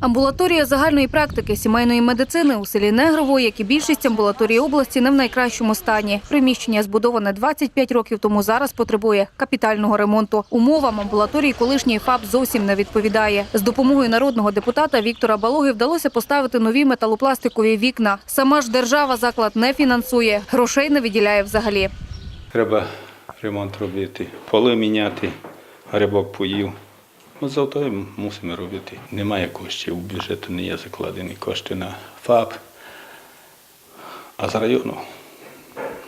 Амбулаторія загальної практики сімейної медицини у селі Негрово, як і більшість амбулаторій області, не в найкращому стані. Приміщення збудоване 25 років тому зараз потребує капітального ремонту. Умовам амбулаторії колишній ФАП зовсім не відповідає. З допомогою народного депутата Віктора Балоги вдалося поставити нові металопластикові вікна. Сама ж держава заклад не фінансує, грошей не виділяє взагалі. Треба ремонт робити, поли міняти, грибок поїв. От за то мусимо робити. Немає коштів, у бюджету не є закладені кошти на ФАП. А з району,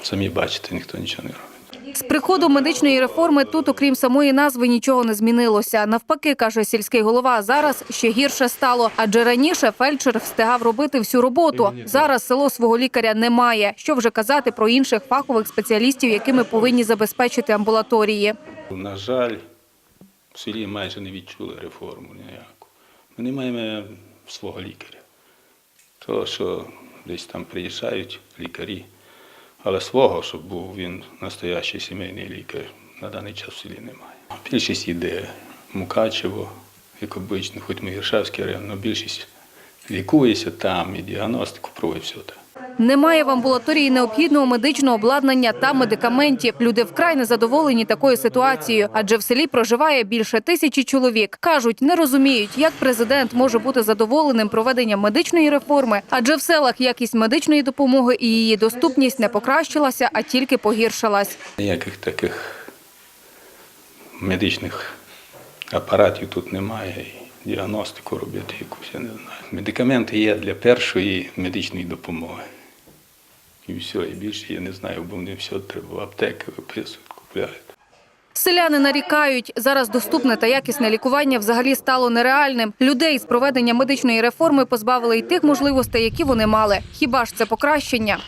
самі бачите, ніхто нічого не робить. З приходом медичної реформи тут, окрім самої назви, нічого не змінилося. Навпаки, каже сільський голова, зараз ще гірше стало. Адже раніше фельдшер встигав робити всю роботу. Зараз село свого лікаря не має. Що вже казати про інших фахових спеціалістів, якими повинні забезпечити амбулаторії. На жаль, в селі майже не відчули реформу ніяку. Ми не маємо свого лікаря. То, що десь там приїжджають лікарі, але свого, щоб був він настоящий сімейний лікар, на даний час в селі немає. Більшість йде Мукачево, як обично, хоч ми Гіршавський район, але більшість лікується там, і діагностику проводить все так. Немає в амбулаторії необхідного медичного обладнання та медикаментів. Люди вкрай незадоволені такою ситуацією, адже в селі проживає більше тисячі чоловік. Кажуть, не розуміють, як президент може бути задоволеним проведенням медичної реформи, адже в селах якість медичної допомоги і її доступність не покращилася, а тільки погіршилась. Ніяких таких медичних апаратів тут немає. Діагностику робити якусь, я не знаю. Медикаменти є для першої медичної допомоги. І все, і більше я не знаю, бо вони все треба аптеки виписують, купляють. Селяни нарікають, зараз доступне та якісне лікування взагалі стало нереальним. Людей з проведення медичної реформи позбавили й тих можливостей, які вони мали. Хіба ж це покращення?